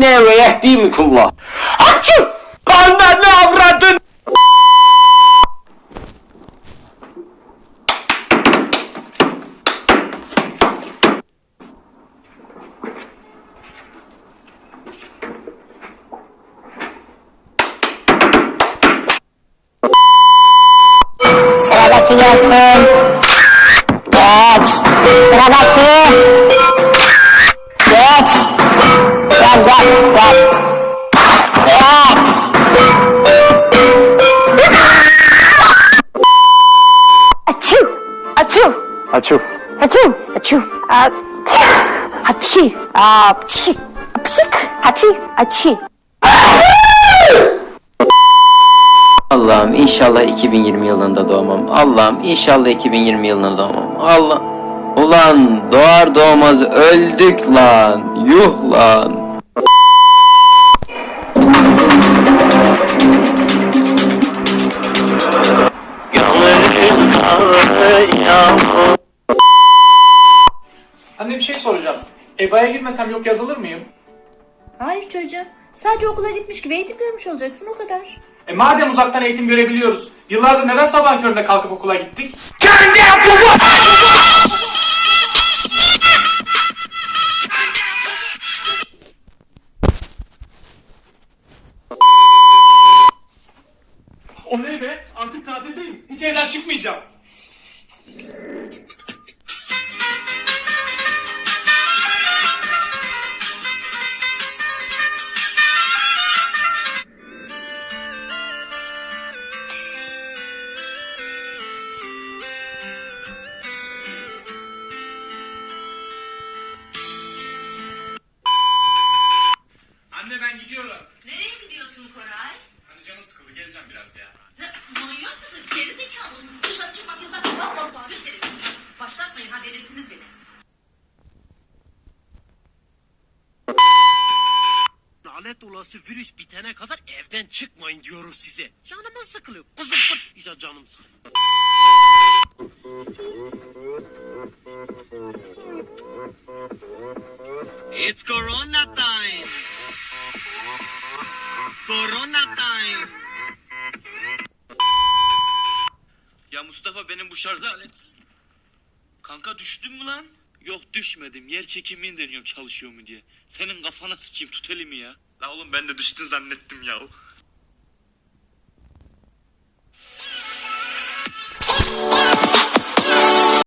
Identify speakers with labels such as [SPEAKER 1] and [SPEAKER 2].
[SPEAKER 1] yedine ve yehdimikullah. Açım! Ananı avradın!
[SPEAKER 2] Sıradaki gelsin. Geç. Sıradaki. Açı.
[SPEAKER 1] Açım.
[SPEAKER 2] Açı. Açı. Açı. Açı. Açı. Apşık. Açı. Açı.
[SPEAKER 3] Allah'ım inşallah 2020 yılında doğmam. Allah'ım inşallah 2020 yılında doğmam. Allah. Ulan doğar doğmaz öldük lan. Yuh lan.
[SPEAKER 4] Anne bir şey soracağım. EBA'ya girmesem yok yazılır mıyım?
[SPEAKER 5] Hayır çocuğum. Sadece okula gitmiş gibi eğitim görmüş olacaksın o kadar.
[SPEAKER 4] E madem uzaktan eğitim görebiliyoruz, yıllardır neden sabah köründe kalkıp okula gittik? O ne be? Artık tatildeyim. Hiç evden çıkmayacağım. Anne ben gidiyorum.
[SPEAKER 6] Nereye gidiyorsun Koray?
[SPEAKER 4] Hani canım sıkıldı gezeceğim biraz ya.
[SPEAKER 6] Sen manyak mısın? Geri zekalı mısın? Dışarı çıkmak
[SPEAKER 7] Lanet olası virüs bitene kadar evden çıkmayın diyoruz size. Canımız sıkılıyor. Kızım fırt iyice canım sıkılıyor. It's Corona time. Corona time. Ya Mustafa benim bu şarj alet. Kanka düştün mü lan? Yok düşmedim. Yer çekimini deniyorum çalışıyor mu diye. Senin kafana sıçayım tut elimi ya. La oğlum ben de düştün zannettim ya.